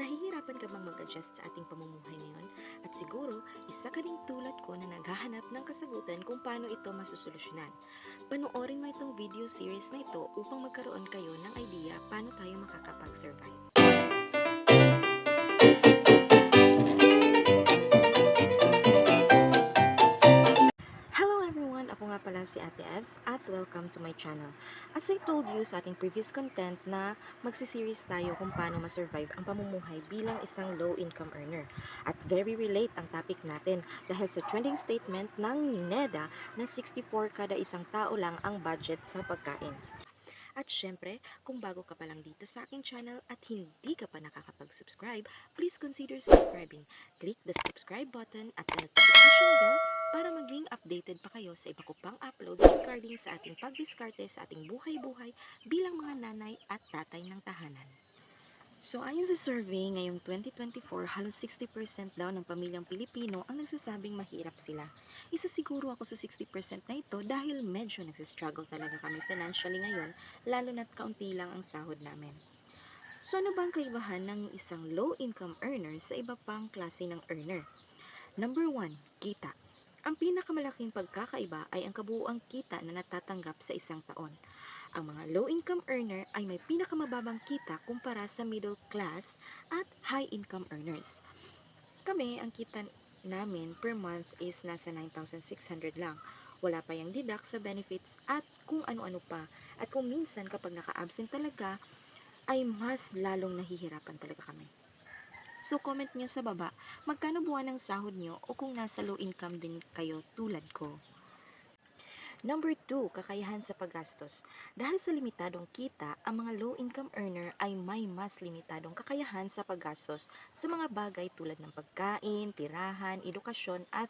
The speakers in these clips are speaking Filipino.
Nahihirapan ka bang mag-adjust sa ating pamumuhay ngayon? At siguro, isa ka ding tulad ko na naghahanap ng kasagutan kung paano ito masusolusyonan. Panoorin mo itong video series na ito upang magkaroon kayo ng idea paano tayo makakapag-survive. Si Ate Evs at welcome to my channel. As I told you sa ating previous content na magsiseries tayo kung paano masurvive ang pamumuhay bilang isang low-income earner. At very relate ang topic natin dahil sa trending statement ng NEDA na 64 kada isang tao lang ang budget sa pagkain. At syempre, kung bago ka pa lang dito sa aking channel at hindi ka pa nakakapag-subscribe, please consider subscribing. Click the subscribe button at the notification bell para maging updated pa kayo sa iba ko pang uploads regarding sa ating pagdiskarte sa ating buhay-buhay bilang mga nanay at tatay ng tahanan. So ayon sa survey ngayong 2024, halos 60% daw ng pamilyang Pilipino ang nagsasabing mahirap sila. Isa siguro ako sa 60% na ito dahil medyo nagsistruggle talaga kami financially ngayon, lalo na't kaunti lang ang sahod namin. So ano ba ang kaibahan ng isang low-income earner sa iba pang klase ng earner? Number 1, kita. Ang pinakamalaking pagkakaiba ay ang kabuuang kita na natatanggap sa isang taon. Ang mga low-income earner ay may pinakamababang kita kumpara sa middle class at high-income earners. Kami, ang kita namin per month is nasa 9,600 lang. Wala pa yung deduct sa benefits at kung ano-ano pa. At kung minsan kapag naka-absent talaga, ay mas lalong nahihirapan talaga kami. So comment nyo sa baba, magkano buwan ng sahod nyo o kung nasa low income din kayo tulad ko. Number 2, kakayahan sa paggastos. Dahil sa limitadong kita, ang mga low-income earner ay may mas limitadong kakayahan sa paggastos sa mga bagay tulad ng pagkain, tirahan, edukasyon at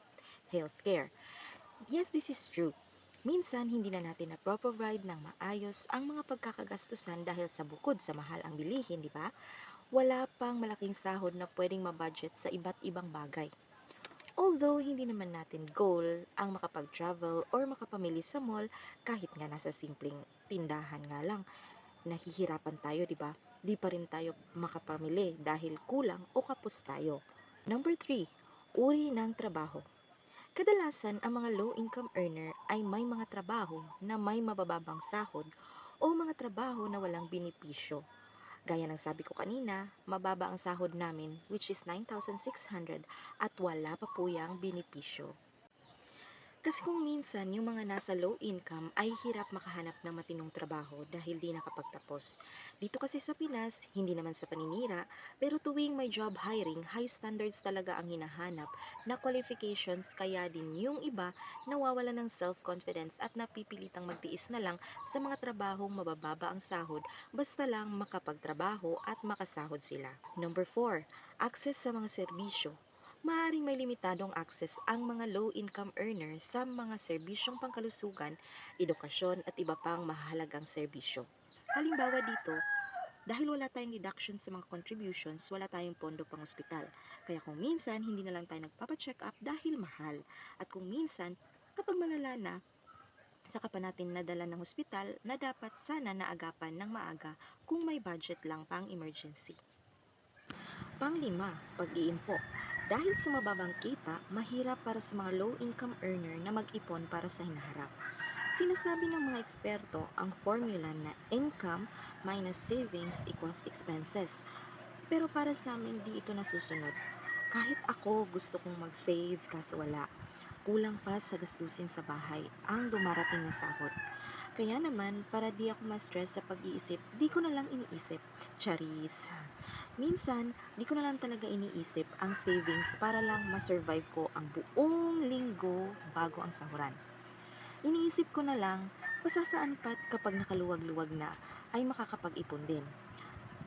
healthcare. Yes, this is true. Minsan, hindi na natin na-provide ng maayos ang mga pagkakagastusan dahil sa bukod sa mahal ang bilihin, di ba? Wala pang malaking sahod na pwedeng mabudget sa iba't ibang bagay. Although hindi naman natin goal ang makapag-travel or makapamili sa mall kahit nga nasa simpleng tindahan nga lang. Nahihirapan tayo, di ba? Di pa rin tayo makapamili dahil kulang o kapos tayo. Number 3, uri ng trabaho. Kadalasan, ang mga low-income earner ay may mga trabaho na may mabababang sahod o mga trabaho na walang binipisyo. Gaya ng sabi ko kanina, mababa ang sahod namin which is 9,600 at wala pa po yung binipisyo. Kasi kung minsan yung mga nasa low income ay hirap makahanap ng matinong trabaho dahil di nakapagtapos. Dito kasi sa Pinas, hindi naman sa paninira, pero tuwing may job hiring, high standards talaga ang hinahanap na qualifications kaya din yung iba nawawala ng self-confidence at napipilitang magtiis na lang sa mga trabahong mabababa ang sahod basta lang makapagtrabaho at makasahod sila. Number 4, access sa mga serbisyo. Maaring may limitadong access ang mga low-income earners sa mga serbisyong pangkalusugan, edukasyon at iba pang mahalagang serbisyo. Halimbawa dito, dahil wala tayong deduction sa mga contributions, wala tayong pondo pang ospital. Kaya kung minsan, hindi na lang tayo nagpapacheck up dahil mahal. At kung minsan, kapag malala na, saka pa natin nadala ng hospital na dapat sana naagapan ng maaga kung may budget lang pang emergency. Panglima, pag-iimpo. Dahil sa mababang kita, mahirap para sa mga low-income earner na mag-ipon para sa hinaharap. Sinasabi ng mga eksperto ang formula na income minus savings equals expenses. Pero para sa amin, di ito nasusunod. Kahit ako gusto kong mag-save kaso wala. Kulang pa sa gastusin sa bahay ang dumarating na sahod. Kaya naman, para di ako ma-stress sa pag-iisip, di ko na lang iniisip. Charis. Minsan, di ko na lang talaga iniisip ang savings para lang ma-survive ko ang buong linggo bago ang sahuran. Iniisip ko na lang, pasasaan pat kapag nakaluwag-luwag na ay makakapag-ipon din.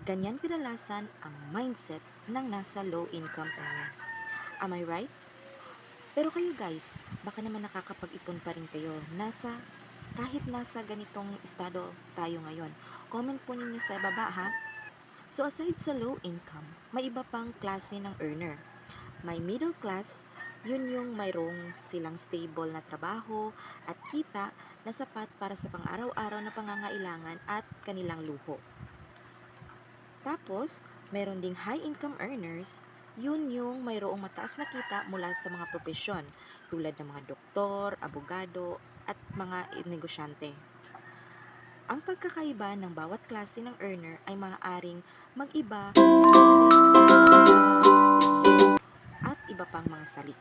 Ganyan kadalasan ang mindset ng nasa low income earner. Am I right? Pero kayo guys, baka naman nakakapag-ipon pa rin kayo. Nasa, kahit nasa ganitong estado tayo ngayon. Comment po ninyo sa baba ha. So aside sa low income, may iba pang klase ng earner. May middle class, yun yung mayroong silang stable na trabaho at kita na sapat para sa pang-araw-araw na pangangailangan at kanilang luho. Tapos, meron ding high income earners, yun yung mayroong mataas na kita mula sa mga propesyon tulad ng mga doktor, abogado, at mga negosyante. Ang pagkakaiba ng bawat klase ng earner ay maaaring mag-iba at iba pang mga salik.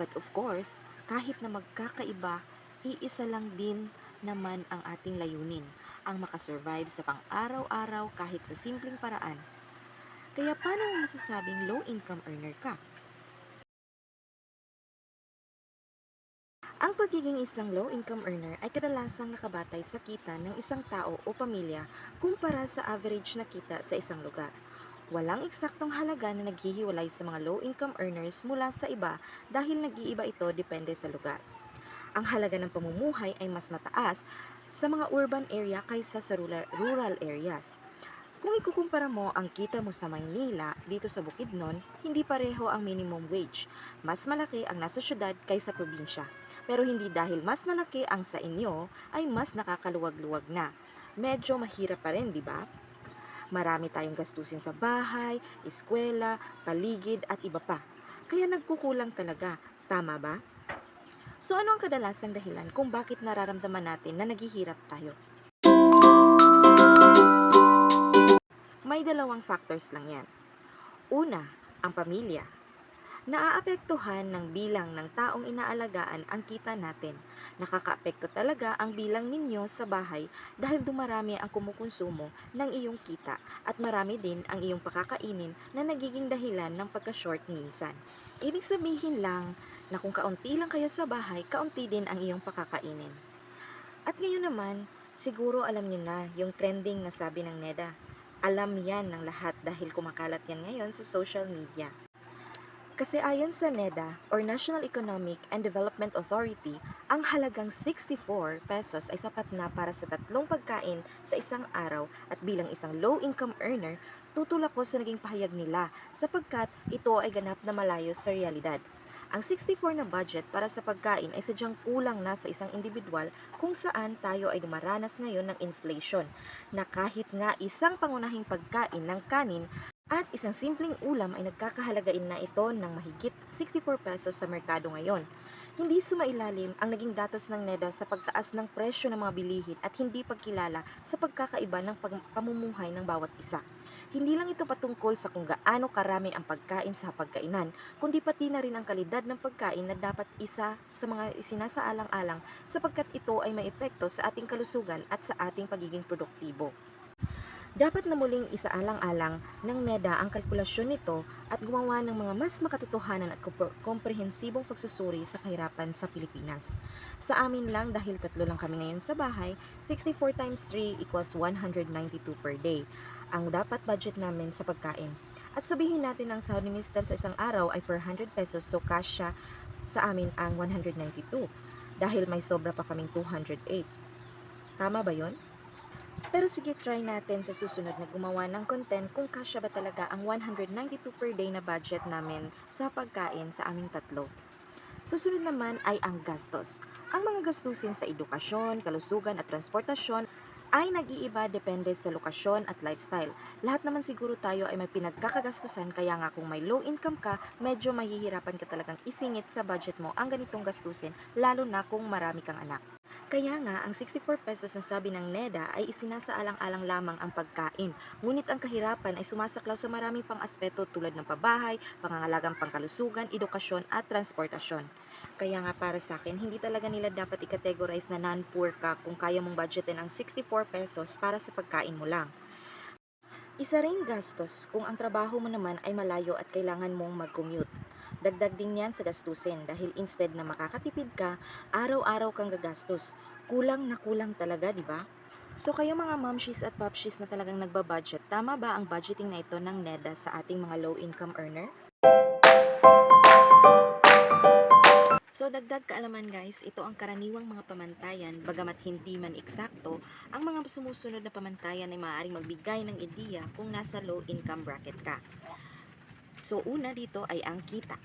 But of course, kahit na magkakaiba, iisa lang din naman ang ating layunin, ang makasurvive sa pang-araw-araw kahit sa simpleng paraan. Kaya paano masasabing low income earner ka? Ang pagiging isang low income earner ay kadalasang nakabatay sa kita ng isang tao o pamilya kumpara sa average na kita sa isang lugar. Walang eksaktong halaga na naghihiwalay sa mga low income earners mula sa iba dahil nag-iiba ito depende sa lugar. Ang halaga ng pamumuhay ay mas mataas sa mga urban area kaysa sa rural areas. Kung ikukumpara mo ang kita mo sa Maynila dito sa Bukidnon, hindi pareho ang minimum wage. Mas malaki ang nasa syudad kaysa probinsya. Pero hindi dahil mas malaki ang sa inyo ay mas nakakaluwag-luwag na. Medyo mahirap pa rin, di ba? Marami tayong gastusin sa bahay, eskwela, paligid at iba pa. Kaya nagkukulang talaga. Tama ba? So ano ang kadalasang dahilan kung bakit nararamdaman natin na naghihirap tayo? May dalawang factors lang yan. Una, ang pamilya. Naaapektuhan ng bilang ng taong inaalagaan ang kita natin. Nakakaapekto talaga ang bilang ninyo sa bahay dahil dumarami ang kumukonsumo ng iyong kita at marami din ang iyong pakakainin na nagiging dahilan ng pagka-short minsan. Ibig sabihin lang na kung kaunti lang kayo sa bahay, kaunti din ang iyong pakakainin. At ngayon naman, siguro alam niyo na yung trending na sabi ng NEDA. Alam yan ng lahat dahil kumakalat yan ngayon sa social media. Kasi ayon sa NEDA or National Economic and Development Authority, ang halagang 64 pesos ay sapat na para sa tatlong pagkain sa isang araw at bilang isang low-income earner, tutulak ko sa naging pahayag nila sapagkat ito ay ganap na malayo sa realidad. Ang 64 na budget para sa pagkain ay sadyang kulang na sa isang individual kung saan tayo ay dumaranas ngayon ng inflation na kahit nga isang pangunahing pagkain ng kanin at isang simpleng ulam ay nagkakahalagain na ito ng mahigit 64 pesos sa merkado ngayon. Hindi sumailalim ang naging datos ng NEDA sa pagtaas ng presyo ng mga bilihin at hindi pagkilala sa pagkakaiba ng pamumuhay ng bawat isa. Hindi lang ito patungkol sa kung gaano karami ang pagkain sa pagkainan, kundi pati na rin ang kalidad ng pagkain na dapat isa sa mga isinasaalang-alang sapagkat ito ay may epekto sa ating kalusugan at sa ating pagiging produktibo. Dapat na muling isaalang-alang ng NEDA ang kalkulasyon nito at gumawa ng mga mas makatotohanan at kompre- komprehensibong pagsusuri sa kahirapan sa Pilipinas. Sa amin lang dahil tatlo lang kami ngayon sa bahay, 64 times 3 equals 192 per day ang dapat budget namin sa pagkain. At sabihin natin ang sahod ni Mr. sa isang araw ay 400 pesos so cash siya sa amin ang 192 dahil may sobra pa kaming 208. Tama ba yon? Pero sige, try natin sa susunod na gumawa ng content kung kasya ba talaga ang 192 per day na budget namin sa pagkain sa aming tatlo. Susunod naman ay ang gastos. Ang mga gastusin sa edukasyon, kalusugan at transportasyon ay nag-iiba depende sa lokasyon at lifestyle. Lahat naman siguro tayo ay may pinagkakagastusan kaya nga kung may low income ka, medyo mahihirapan ka talagang isingit sa budget mo ang ganitong gastusin lalo na kung marami kang anak. Kaya nga, ang 64 pesos na sabi ng NEDA ay isinasaalang-alang lamang ang pagkain. Ngunit ang kahirapan ay sumasaklaw sa maraming pang aspeto tulad ng pabahay, pangangalagang pangkalusugan, edukasyon at transportasyon. Kaya nga para sa akin, hindi talaga nila dapat i-categorize na non-poor ka kung kaya mong budgetin ang 64 pesos para sa pagkain mo lang. Isa ring gastos kung ang trabaho mo naman ay malayo at kailangan mong mag-commute. Dagdag din yan sa gastusin dahil instead na makakatipid ka, araw-araw kang gagastos. Kulang na kulang talaga, di ba? So kayo mga momshies at popshies na talagang nagbabudget, tama ba ang budgeting na ito ng NEDA sa ating mga low-income earner? So dagdag kaalaman guys, ito ang karaniwang mga pamantayan, bagamat hindi man eksakto, ang mga sumusunod na pamantayan ay maaaring magbigay ng ideya kung nasa low income bracket ka. So una dito ay ang kita.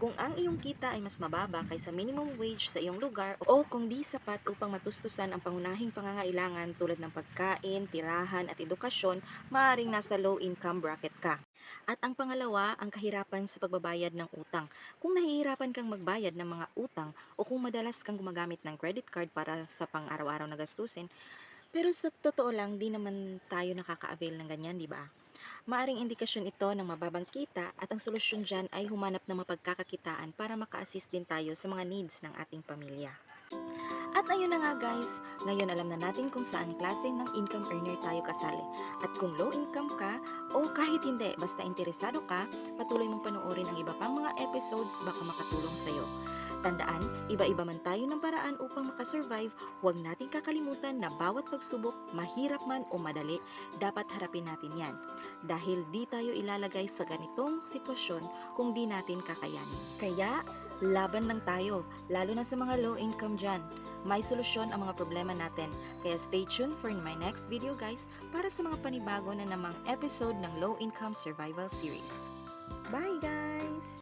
Kung ang iyong kita ay mas mababa kaysa minimum wage sa iyong lugar o kung di sapat upang matustusan ang pangunahing pangangailangan tulad ng pagkain, tirahan at edukasyon, maaaring nasa low income bracket ka. At ang pangalawa, ang kahirapan sa pagbabayad ng utang. Kung nahihirapan kang magbayad ng mga utang o kung madalas kang gumagamit ng credit card para sa pang-araw-araw na gastusin, pero sa totoo lang, di naman tayo nakaka-avail ng ganyan, di ba? Maaring indikasyon ito ng mababang kita at ang solusyon dyan ay humanap ng mapagkakakitaan para maka-assist din tayo sa mga needs ng ating pamilya. At ayun na nga guys, ngayon alam na natin kung saan klase ng income earner tayo kasali. At kung low income ka o kahit hindi, basta interesado ka, patuloy mong panoorin ang iba pang mga episodes baka makatulong sa'yo. Tandaan, iba-iba man tayo ng paraan upang makasurvive, huwag nating kakalimutan na bawat pagsubok, mahirap man o madali, dapat harapin natin yan. Dahil di tayo ilalagay sa ganitong sitwasyon kung di natin kakayanin. Kaya, laban lang tayo, lalo na sa mga low income dyan. May solusyon ang mga problema natin. Kaya stay tuned for my next video guys para sa mga panibago na namang episode ng Low Income Survival Series. Bye guys!